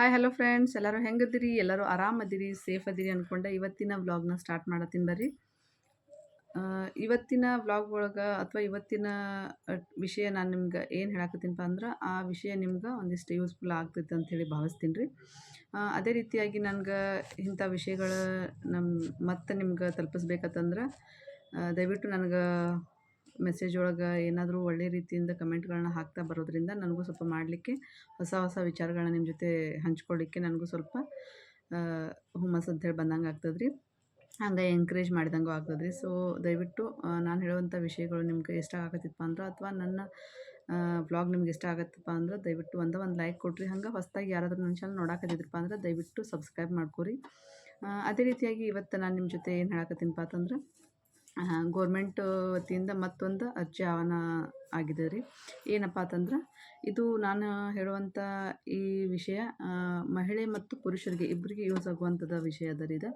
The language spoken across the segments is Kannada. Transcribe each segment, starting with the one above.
ಹಾಯ್ ಹಲೋ ಫ್ರೆಂಡ್ಸ್ ಎಲ್ಲರೂ ಹೆಂಗದಿರಿ? ಎಲ್ಲರೂ ಆರಾಮದಿರಿ? ಸೇಫ್ ಅದಿರಿ ಅಂದ್ಕೊಂಡೆ ಇವತ್ತಿನ ವ್ಲಾಗ್ನ ಸ್ಟಾರ್ಟ್ ಮಾಡತ್ತೀನಿ ಬರ್ರಿ. ಇವತ್ತಿನ ವ್ಲಾಗ್ ಒಳಗೆ ಅಥವಾ ಇವತ್ತಿನ ವಿಷಯ ನಾನು ನಿಮ್ಗೆ ಏನು ಹೇಳಕತ್ತೀನಪ್ಪ ಅಂದ್ರೆ, ಆ ವಿಷಯ ನಿಮ್ಗೆ ಒಂದಿಷ್ಟು ಯೂಸ್ಫುಲ್ ಆಗ್ತೈತೆ ಅಂಥೇಳಿ ಭಾವಿಸ್ತೀನಿ ರೀ ಅದೇ ರೀತಿಯಾಗಿ ನನಗೆ ಇಂಥ ವಿಷಯಗಳು ನಮ್ಮ ಮತ್ತೆ ನಿಮ್ಗೆ ತಲುಪಿಸ್ಬೇಕಂತಂದ್ರೆ ದಯವಿಟ್ಟು ನನಗೆ ಮೆಸೇಜ್ ಒಳಗೆ ಏನಾದರೂ ಒಳ್ಳೆ ರೀತಿಯಿಂದ ಕಮೆಂಟ್ಗಳನ್ನ ಹಾಕ್ತಾ ಬರೋದ್ರಿಂದ ನನಗೂ ಸ್ವಲ್ಪ ಮಾಡಲಿಕ್ಕೆ ಹೊಸ ಹೊಸ ವಿಚಾರಗಳನ್ನ ನಿಮ್ಮ ಜೊತೆ ಹಂಚ್ಕೊಳ್ಳಿಕ್ಕೆ ನನಗೂ ಸ್ವಲ್ಪ ಹುಮ್ಮಸ್ ಅಂತೇಳಿ ಬಂದಂಗೆ ಆಗ್ತದೆ ರೀ ಹಂಗೆ ಎಂಕರೇಜ್ ಮಾಡಿದಂಗೂ ಆಗ್ತದೆ ರೀ ಸೊ ದಯವಿಟ್ಟು ನಾನು ಹೇಳುವಂಥ ವಿಷಯಗಳು ನಿಮ್ಗೆ ಇಷ್ಟ ಆಗತ್ತಿತ್ತಪ್ಪ ಅಂದ್ರೆ ಅಥವಾ ನನ್ನ ಬ್ಲಾಗ್ ನಿಮ್ಗೆ ಇಷ್ಟ ಆಗತ್ತಪ್ಪ ಅಂದ್ರೆ ದಯವಿಟ್ಟು ಒಂದ ಒಂದು ಲೈಕ್ ಕೊಡ್ರಿ ಹಂಗೆ ಹೊಸ್ದಾಗಿ ಯಾರಾದರೂ ನನ್ನ ಚಾನಲ್ ನೋಡಾಕತ್ತಿದ್ರಪ್ಪ ಅಂದ್ರೆ ದಯವಿಟ್ಟು ಸಬ್ಸ್ಕ್ರೈಬ್ ಮಾಡ್ಕೊರಿ. ಅದೇ ರೀತಿಯಾಗಿ ಇವತ್ತು ನಾನು ನಿಮ್ಮ ಜೊತೆ ಏನು ಹೇಳಕತ್ತೀನಪ್ಪ ಅಂತಂದ್ರೆ ಗೋರ್ಮೆಂಟ್ ವತಿಯಿಂದ ಮತ್ತೊಂದು ಅರ್ಜಿ ಆಹ್ವಾನ ಆಗಿದೆ ರೀ. ಏನಪ್ಪ ಅಂತಂದ್ರೆ, ಇದು ನಾನು ಹೇಳುವಂಥ ಈ ವಿಷಯ ಮಹಿಳೆ ಮತ್ತು ಪುರುಷರಿಗೆ ಇಬ್ಬರಿಗೆ ಯೂಸ್ ಆಗುವಂಥದ್ದು ವಿಷಯ ರೀ ಇದು.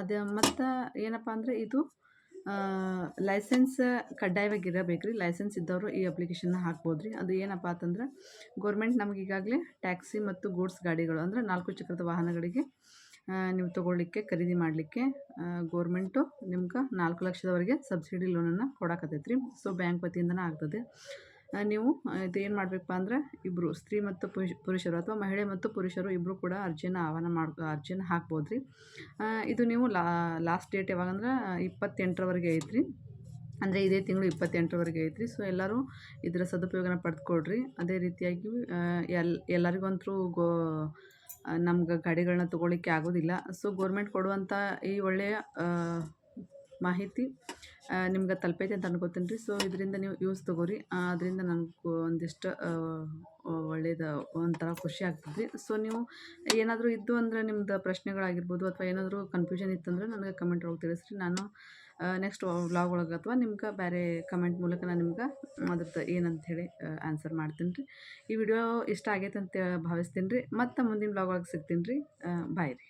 ಅದು ಮತ್ತು ಏನಪ್ಪ ಅಂದರೆ, ಇದು ಲೈಸೆನ್ಸ್ ಕಡ್ಡಾಯವಾಗಿ ಇರಬೇಕು ರೀ. ಲೈಸೆನ್ಸ್ ಇದ್ದವರು ಈ ಅಪ್ಲಿಕೇಶನ್ನ ಹಾಕ್ಬೋದು ರೀ. ಅದು ಏನಪ್ಪ ಅಂತಂದ್ರೆ ಗೋರ್ಮೆಂಟ್ ನಮ್ಗೆ ಈಗಾಗಲೇ ಟ್ಯಾಕ್ಸಿ ಮತ್ತು ಗೂಡ್ಸ್ ಗಾಡಿಗಳು, ಅಂದರೆ ನಾಲ್ಕು ಚಕ್ರದ ವಾಹನಗಳಿಗೆ ನೀವು ತೊಗೊಳ್ಳಿಕ್ಕೆ, ಖರೀದಿ ಮಾಡಲಿಕ್ಕೆ ಗೋರ್ಮೆಂಟು ನಿಮ್ಗೆ ನಾಲ್ಕು ಲಕ್ಷದವರೆಗೆ ಸಬ್ಸಿಡಿ ಲೋನನ್ನು ಕೊಡಕತ್ತೈತೆ ರೀ ಸೊ, ಬ್ಯಾಂಕ್ ವತಿಯಿಂದನೇ ಆಗ್ತದೆ. ನೀವು ಇದು ಏನು ಮಾಡಬೇಕಪ್ಪ ಅಂದ್ರೆ ಇಬ್ಬರು ಸ್ತ್ರೀ ಮತ್ತು ಪುರುಷ, ಪುರುಷರು ಅಥವಾ ಮಹಿಳೆ ಮತ್ತು ಪುರುಷರು ಇಬ್ಬರು ಕೂಡ ಅರ್ಜಿಯನ್ನು ಆಹ್ವಾನ ಮಾಡ್, ಅರ್ಜಿಯನ್ನು ಹಾಕ್ಬೋದು ರೀ ಇದು ನೀವು ಲಾ, ಲಾಸ್ಟ್ ಡೇಟ್ ಯಾವಾಗಂದ್ರೆ, ಇಪ್ಪತ್ತೆಂಟರವರೆಗೆ ಐತ್ರಿ. ಅಂದರೆ ಇದೇ ತಿಂಗಳು ಇಪ್ಪತ್ತೆಂಟರವರೆಗೆ ಐತ್ರಿ. ಸೊ, ಎಲ್ಲರೂ ಇದರ ಸದುಪಯೋಗನ ಪಡೆದುಕೊಳ್ರಿ ಅದೇ ರೀತಿಯಾಗಿ ಎಲ್ ಎಲ್ಲರಿಗಂತರೂ ಗೋ ನಮ್ಗೆ ಗಾಡಿಗಳನ್ನ ತೊಗೊಳ್ಳಿಕ್ಕೆ ಆಗೋದಿಲ್ಲ. ಸೊ ಗೋರ್ಮೆಂಟ್ ಕೊಡುವಂಥ ಈ ಒಳ್ಳೆಯ ಮಾಹಿತಿ ನಿಮ್ಗೆ ತಲುಪೈತೆ ಅಂತ ಅನ್ಕೋತೀನಿ ರೀ. ಸೊ ಇದರಿಂದ ನೀವು ಯೂಸ್ ತೊಗೋರಿ. ಅದರಿಂದ ನನಗೆ ಒಂದಿಷ್ಟು ಒಳ್ಳೇದು ಒಂಥರ ಖುಷಿ ಆಗ್ತದೆ ಸೊ ನೀವು ಏನಾದರೂ ಇದ್ದು ಅಂದರೆ ನಿಮ್ದು ಪ್ರಶ್ನೆಗಳಾಗಿರ್ಬೋದು ಅಥವಾ ಏನಾದರೂ ಕನ್ಫ್ಯೂಷನ್ ಇತ್ತಂದ್ರೆ ನನಗೆ ಕಮೆಂಟ್ ಒಳಗೆ ತಿಳಿಸ್ರಿ. ನಾನು ನೆಕ್ಸ್ಟ್ ವ್ಲಾಗ್ ಒಳಗೆ ಅಥವಾ ನಿಮ್ಗೆ ಬೇರೆ ಕಮೆಂಟ್ ಮೂಲಕ ನಾನು ನಿಮ್ಗೆ ಅದ್ರದ್ದು ಹೇಳಿ ಆನ್ಸರ್ ಮಾಡ್ತೀನಿ ರೀ. ಈ ವಿಡಿಯೋ ಇಷ್ಟ ಆಗೈತೆ ಅಂತ ಭಾವಿಸ್ತೀನಿ ರೀ. ಮತ್ತು ಮುಂದಿನ ವ್ಲಾಗ್ ಒಳಗೆ ಸಿಗ್ತೀನಿ ರೀ. ಬಾಯ್ ರೀ.